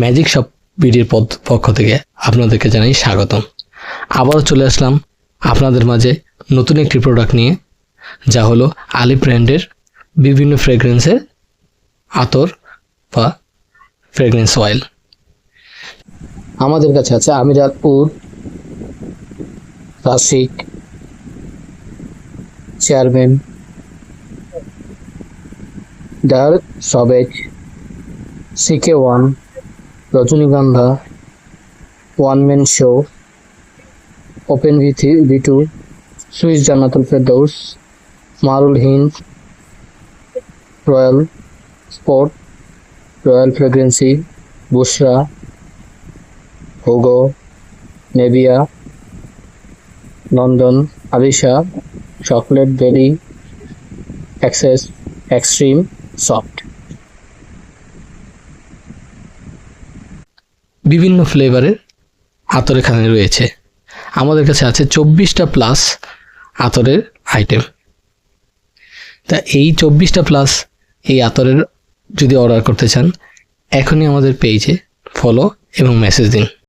Magic shop বিডির পক্ষ থেকে আপনাদেরকে জানাই স্বাগতম। আবারও চলে আসলাম আপনাদের মাঝে নতুন একটি প্রোডাক্ট নিয়ে, যা হলো আলি ব্র্যান্ডের বিভিন্ন ফ্রেগ্রেন্সের আতর বা ফ্রেগ্রেন্স অয়েল আমাদের কাছে আছে আমিরাতপুর রাশিক chairman dark সবেজ CK one Rajnigandha one man show open V three V two Swiss Jannatul Ferdous মারুল Hind royal spot royal fragrance Bushra Hugo Nivea London Alisha chocolate berry access extreme soft বিভিন্ন ফ্লেভারের আতর এখানে রয়েছে। আমাদের কাছে আছে চব্বিশটা প্লাস আতরের আইটেম তা এই চব্বিশটা প্লাস এই আতরের যদি অর্ডার করতে চান, এখনই আমাদের পেয়েছে ফলো এবং মেসেজ দিন।